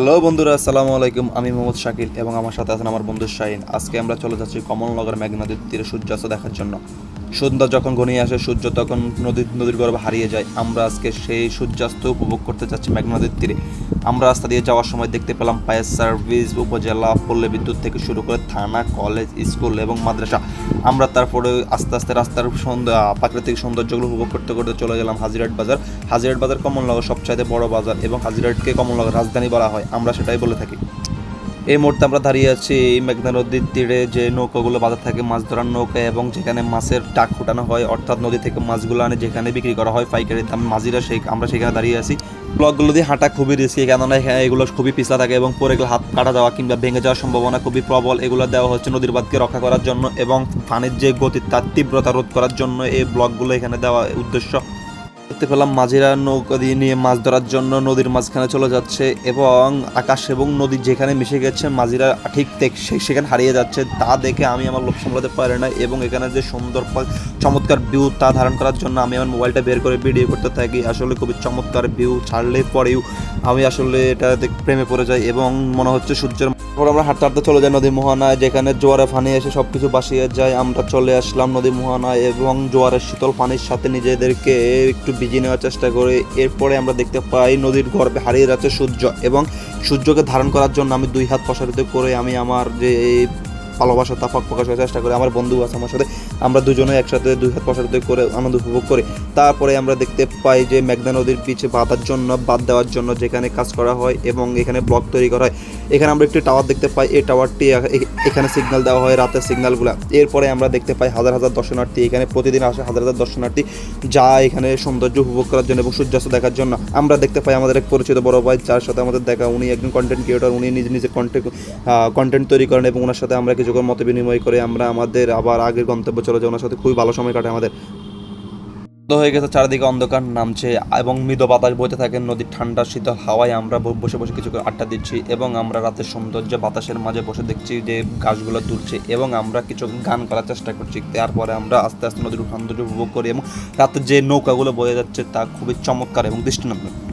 Hello বন্ধুরা, আসসালামু আলাইকুম। আমি মোহাম্মদ শাকিল এবং আমার সাথে আছেন আমার বন্ধু শাহিন। আজকে আমরা চলে যাচ্ছি কমলনগর মেঘনাদের নদীর তীরে সূর্যাস্ত দেখার জন্য। সন্ধ্যা যখন ঘনিয়ে আসে, সূর্য তখন নদীর নদীর গর্ভে হারিয়ে যায়। আমরা আজকে সেই সূর্যাস্ত উপভোগ করতে যাচ্ছি মেঘ নদীর তীরে। আমরা রাস্তা দিয়ে যাওয়ার সময় দেখতে পেলাম ফায়ার সার্ভিস উপজেলা পল্লী বিদ্যুৎ থেকে শুরু করে থানা, কলেজ, স্কুল এবং মাদ্রাসা। আমরা তারপরে আস্তে আস্তে রাস্তার সৌন্দর্য, প্রাকৃতিক সৌন্দর্যগুলো উপভোগ করতে করতে চলে গেলাম হাজিরাট বাজার। হাজিরাট বাজার কমলনগর সবচাইতে বড় বাজার এবং হাজিরাটকে কমলনগর রাজধানী বলা হয়। আমরা সেটাই বলে থাকি। এই মুহূর্তে আমরা দাঁড়িয়ে আছি এই মেঘনা নদীর তীরে যে নৌকাগুলো বাজার থাকে, মাছ ধরার নৌকা এবং যেখানে মাছের টাক ফুটানো হয়, অর্থাৎ নদী থেকে মাছগুলো আনে, যেখানে বিক্রি করা হয় পাইকারি দাম। মাঝিরা সেই, আমরা সেখানে দাঁড়িয়ে আছি। ব্লকগুলো দিয়ে হাঁটা খুবই রিস্কি কেননা এখানে এগুলো খুবই পিছলা থাকে এবং পরে গেলে হাত কাটা যাওয়া কিংবা ভেঙে যাওয়ার সম্ভাবনা খুবই প্রবল। এগুলো দেওয়া হচ্ছে নদীর বাঁধকে রক্ষা করার জন্য এবং পানির যে গতি, তার তীব্রতা রোধ করার জন্য এই ব্লকগুলো এখানে দেওয়া উদ্দেশ্য। দেখতে পেলাম মাঝিরা নৌকা দিয়ে নিয়ে মাছ ধরার জন্য নদীর মাঝখানে চলে যাচ্ছে এবং আকাশ এবং নদী যেখানে মিশে গেছে, মাঝিরা ঠিক সেখানে হারিয়ে যাচ্ছে। তা দেখে আমি আমার লোভ সামলাতে পারি না এবং এখানে যে সুন্দর চমৎকার ভিউ তা ধারণ করার জন্য আমি আমার মোবাইলটা বের করে ভিডিও করতে থাকি। আসলে খুবই চমৎকার ভিউ ছাড়লে পরেও আমি আসলে এটা প্রেমে পড়ে যাই এবং মনে হচ্ছে সূর্যের তারপর আমরা হাঁটতে হাঁটতে চলে যাই নদী মোহানায়, যেখানে জোয়ারে পানি এসে সব কিছু বাসিয়ে যায়। আমরা চলে আসলাম নদী মোহানায় এবং জোয়ারের শীতল পানির সাথে নিজেদেরকে একটু ভিজিয়ে নেওয়ার চেষ্টা করি। এরপরে আমরা দেখতে পাই নদীর গর্ভে হারিয়ে যাচ্ছে সূর্য এবং সূর্যকে ধারণ করার জন্য আমি দুই হাত প্রসারিত করে আমি আমার যে ভালোবাসা তা প্রকাশ করার চেষ্টা করি। আমার বন্ধু আছে আমার সাথে। আমরা দুজনে একসাথে দুই হাত প্রসারিত করে আনন্দ উপভোগ করি। তারপরে আমরা দেখতে পাই যে মেঘনা নদীর পিছে বাঁধার জন্য, বাদ দেওয়ার জন্য যেখানে কাজ করা হয় এবং এখানে ব্লক তৈরি করা হয়। এখানে আমরা একটি টাওয়ার দেখতে পাই। এই টাওয়ারটি এখানে সিগনাল দেওয়া হয় রাতের সিগন্যালগুলো এরপরে আমরা দেখতে পাই হাজার হাজার দর্শনার্থী এখানে প্রতিদিন আসে হাজার হাজার দর্শনার্থী যা এখানে সৌন্দর্য উপভোগ করার জন্য এবং সূর্যাস্ত দেখার জন্য। আমরা দেখতে পাই আমাদের এক পরিচিত বড় ভাই, যার সাথে আমাদের দেখা, উনি একজন কন্টেন্ট ক্রিয়েটর উনি নিজে নিজে কন্টেন্ট কন্টেন্ট তৈরি করেন এবং ওনার সাথে আমরা কিছুক্ষণ মত বিনিময় করে আমরা আমাদের আবার আগের গন্তব্য চলে যাই। ওনার সাথে খুবই ভালো সময় কাটে আমাদের। হয়ে গেছে, চারিদিকে অন্ধকার নামছে এবং মৃদ বাতাস বইতে থাকে, নদীর ঠান্ডা শীতল হাওয়ায় আমরা বসে বসে কিছু আড্ডা দিচ্ছি এবং আমরা রাতের সৌন্দর্য বাতাসের মাঝে বসে দেখছি যে গাছগুলো দুলছে এবং আমরা কিছু গান করার চেষ্টা করছি। তারপরে আমরা আস্তে আস্তে নদীর সৌন্দর্য উপভোগ করি এবং রাতে যে নৌকাগুলো বয়ে যাচ্ছে তা খুবই চমৎকার এবং দৃষ্টিনন্দন।